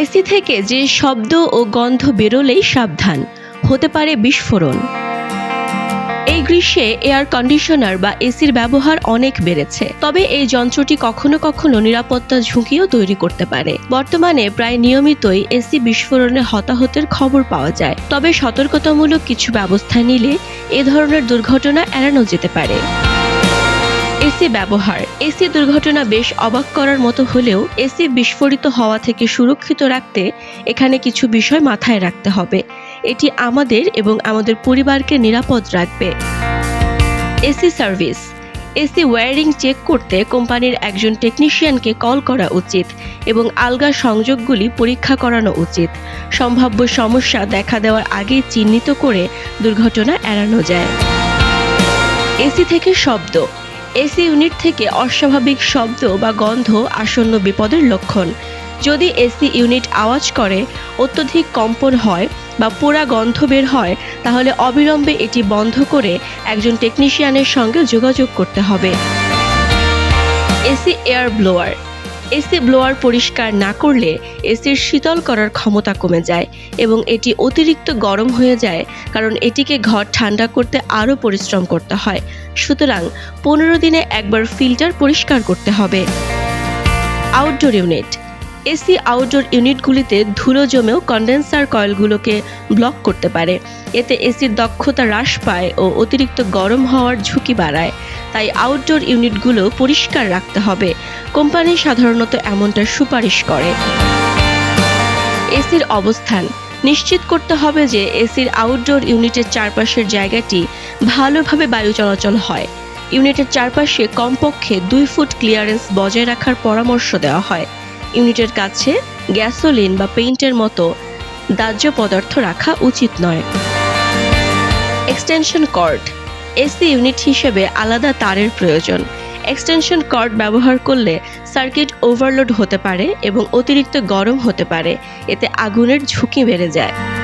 AC থেকে যে শব্দ ও গন্ধ বেরোলেই সাবধান, হতে পারে বিস্ফোরণ। এই গ্রীষ্মে এয়ার কন্ডিশনার বা এসির ব্যবহার অনেক বেড়েছে, তবে এই যন্ত্রটি কখনো কখনো নিরাপত্তা ঝুঁকিও তৈরি করতে পারে। বর্তমানে প্রায় নিয়মিতই এসি বিস্ফোরণে হতাহতের খবর পাওয়া যায়, তবে সতর্কতামূলক কিছু ব্যবস্থা নিলে এ ধরনের দুর্ঘটনা এড়ানো যেতে পারে। এসি ব্যবহার। এসি দুর্ঘটনা বেশ অবাক করার মতো হলেও এসি বিস্ফোরিত হওয়া থেকে সুরক্ষিত রাখতে এখানে কিছু বিষয় মাথায় রাখতে হবে। এটি আমাদের এবং আমাদের পরিবারকে নিরাপদ রাখবে। AC service. AC wiring check করতে কোম্পানির একজন টেকনিশিয়ানকে কল করা উচিত এবং আলগা সংযোগগুলি পরীক্ষা করানো উচিত। সম্ভাব্য সমস্যা দেখা দেওয়ার আগে চিহ্নিত করে দুর্ঘটনা এড়ানো যায়। এসি থেকে শব্দ। এসি ইউনিট থেকে অস্বাভাবিক শব্দ বা গন্ধ আসন্ন বিপদের লক্ষণ। যদি এসি ইউনিট আওয়াজ করে, অত্যধিক কম্পন হয় বা পোড়া গন্ধ বের হয়, তাহলে অবিলম্বে এটি বন্ধ করে একজন টেকনিশিয়ানের সঙ্গে যোগাযোগ করতে হবে। AC air blower AC blower পরিষ্কার না করলে এসির শীতল করার ক্ষমতা কমে যায় এবং এটি অতিরিক্ত গরম হয়ে যায় কারণ এটিকে ঘর ঠান্ডা করতে আরও পরিশ্রম করতে হয়। সুতরাং পনেরো দিনে একবার ফিল্টার পরিষ্কার করতে হবে। আউটডোর ইউনিট এসি আউটডোর ইউনিটগুলিতে ধুলো জমেও কন্ডেন্সার কয়েলগুলোকে ব্লক করতে পারে। এতে এসির দক্ষতা হ্রাস পায় ও অতিরিক্ত গরম হওয়ার ঝুঁকি বাড়ায়। তাই আউটডোর ইউনিটগুলো পরিষ্কার রাখতে হবে। কোম্পানি সাধারণত এমনটা সুপারিশ করে। এসির অবস্থান। নিশ্চিত করতে হবে যে এসির আউটডোর ইউনিটের চারপাশের জায়গাটি ভালোভাবে বায়ু চলাচল হয়। ইউনিটের চারপাশে কমপক্ষে দুই ফুট ক্লিয়ারেন্স বজায় রাখার পরামর্শ দেওয়া হয়। ইউনিটের কাছে গ্যাসোলিন বা পেইন্টের মতো দাহ্য পদার্থ রাখা উচিত নয়। এক্সটেনশন কর্ড, এসি ইউনিট হিসেবে আলাদা তারের প্রয়োজন। এক্সটেনশন কর্ড ব্যবহার করলে সার্কিট ওভারলোড হতে পারে এবং অতিরিক্ত গরম হতে পারে। এতে আগুনের ঝুঁকি বেড়ে যায়।